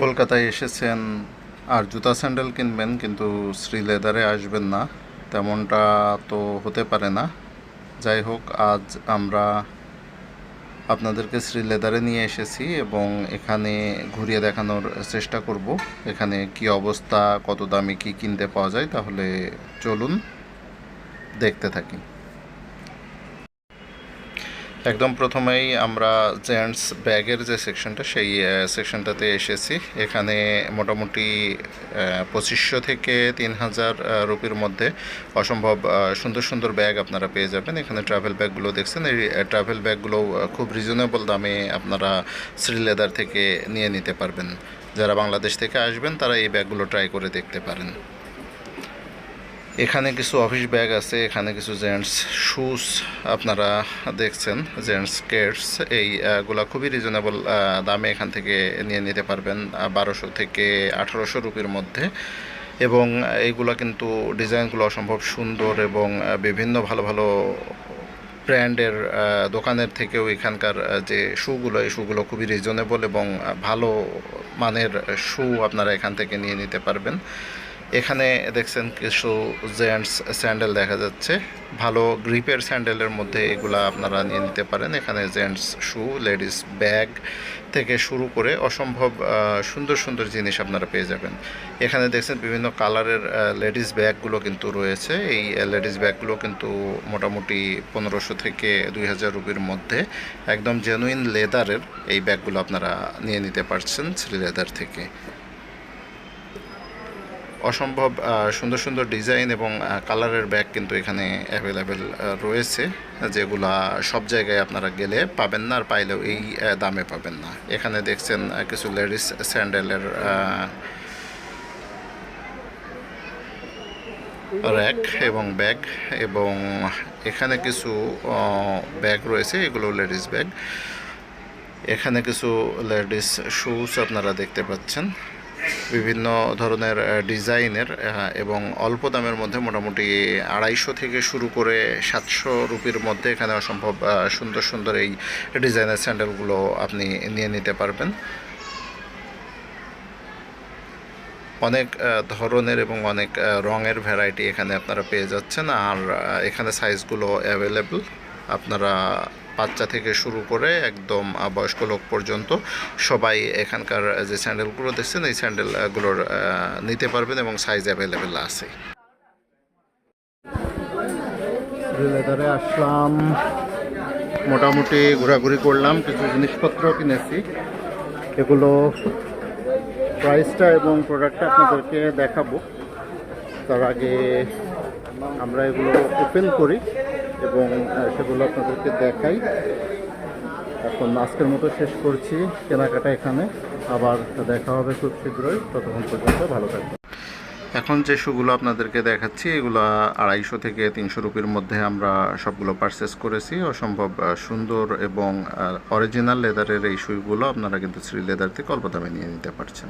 কলকাতায় এসেছেন আর জুতা স্যান্ডেল কিনবেন, কিন্তু শ্রী লেদারে আসবেন না। তেমনটা তো হতে পারে না। যাই হোক, আজ আমরা আপনাদেরকে শ্রী লেদারে নিয়ে এসেছি এবং এখানে ঘুরিয়ে দেখানোর চেষ্টা করব। এখানে কি অবস্থা, কত দামে কি কিনতে পাওয়া যায়, তাহলে চলুন দেখতে থাকি। একদম প্রথমেই আমরা জেন্টস ব্যাগের যে সেকশনটা, সেই সেকশনটাতে এসেছি। এখানে মোটামুটি পঁচিশশো থেকে তিন হাজার রুপির মধ্যে অসম্ভব সুন্দর সুন্দর ব্যাগ আপনারা পেয়ে যাবেন। এখানে ট্রাভেল ব্যাগগুলো দেখছেন। এই ট্রাভেল ব্যাগগুলো খুব রিজনেবল দামে আপনারা শ্রী লেদার থেকে নিয়ে নিতে পারবেন। যারা বাংলাদেশ থেকে আসবেন, তারা এই ব্যাগগুলো ট্রাই করে দেখতে পারেন। এখানে কিছু অফিস ব্যাগ আছে, এখানে কিছু জেন্টস শুজ আপনারা দেখছেন জেন্টস কেটস এইগুলা খুবই রিজনেবল দামে এখান থেকে নিয়ে নিতে পারবেন বারোশো থেকে আঠারোশো রুপির মধ্যে। এবং এইগুলা কিন্তু ডিজাইনগুলো অসম্ভব সুন্দর এবং বিভিন্ন ভালো ভালো ব্র্যান্ডের দোকানের থেকেও এখানকার যে শুগুলো এই শুগুলো খুবই রিজনেবল এবং ভালো মানের শু আপনারা এখান থেকে নিয়ে নিতে পারবেন। এখানে দেখছেন কিছু জেন্টস স্যান্ডেল দেখা যাচ্ছে। ভালো গ্রিপের স্যান্ডেলের মধ্যে এগুলা আপনারা নিয়ে নিতে পারেন। এখানে জেন্টস শু, লেডিস ব্যাগ থেকে শুরু করে অসম্ভব সুন্দর সুন্দর জিনিস আপনারা পেয়ে যাবেন। এখানে দেখছেন বিভিন্ন কালারের লেডিস ব্যাগগুলো কিন্তু রয়েছে। এই লেডিস ব্যাগগুলো কিন্তু মোটামুটি পনেরোশো থেকে দুই হাজার রুপির মধ্যে। একদম জেনুইন লেদারের এই ব্যাগগুলো আপনারা নিয়ে নিতে পারছেন শ্রী লেদার থেকে। অসম্ভব সুন্দর সুন্দর ডিজাইন এবং কালারের ব্যাগ কিন্তু এখানে অ্যাভেলেবেল রয়েছে, যেগুলা সব জায়গায় আপনারা গেলে পাবেন না, আর পাইলেও এই দামে পাবেন না। এখানে দেখছেন কিছু লেডিস স্যান্ডেলের র্যাক এবং ব্যাগ এবং এখানে কিছু ব্যাগ রয়েছে, এগুলো লেডিস ব্যাগ এখানে কিছু লেডিস শুজ আপনারা দেখতে পাচ্ছেন। বিভিন্ন ধরনের ডিজাইনের এবং অল্প দামের মধ্যে মোটামুটি আড়াইশো থেকে শুরু করে সাতশো রুপির মধ্যে এখানে অসম্ভব সুন্দর সুন্দর এই ডিজাইনের স্যান্ডেলগুলো আপনি নিয়ে নিতে পারবেন। অনেক ধরনের এবং অনেক রঙের ভ্যারাইটি এখানে আপনারা পেয়ে যাচ্ছেন। আর এখানে সাইজগুলো অ্যাভেলেবল আপনারা বাচ্চা থেকে শুরু করে একদম বয়স্ক লোক পর্যন্ত সবাই এখানকার যে স্যান্ডেলগুলো দেখছেন, এই স্যান্ডেলগুলোর নিতে পারবেন এবং সাইজ অ্যাভেলেবেল আছে। আসলাম। মোটামুটি ঘোরাঘুরি করলাম, কিছু জিনিসপত্র কিনেছি। এগুলো প্রাইসটা এবং প্রোডাক্টটা আপনাদেরকে দেখাবো। তার আগে আমরা এগুলো ওপেন করি। এবং সেগুলো আপনাদেরকে দেখাই। এখন আজকের মতো শেষ করছি। কেনাকাটা এখানে। আবার দেখা হবে খুব শীঘ্রই। ততক্ষণ পর্যন্ত ভালো থাকবে এখন যে শুগুলো আপনাদেরকে দেখাচ্ছি, এগুলো আড়াইশো থেকে তিনশো রুপির মধ্যে আমরা সবগুলো পারচেস করেছি। অসম্ভব সুন্দর এবং অরিজিনাল লেদারের এই শুগুলো আপনারা কিন্তু শ্রী লেদার থেকে অল্প দামে নিয়ে নিতে পারছেন।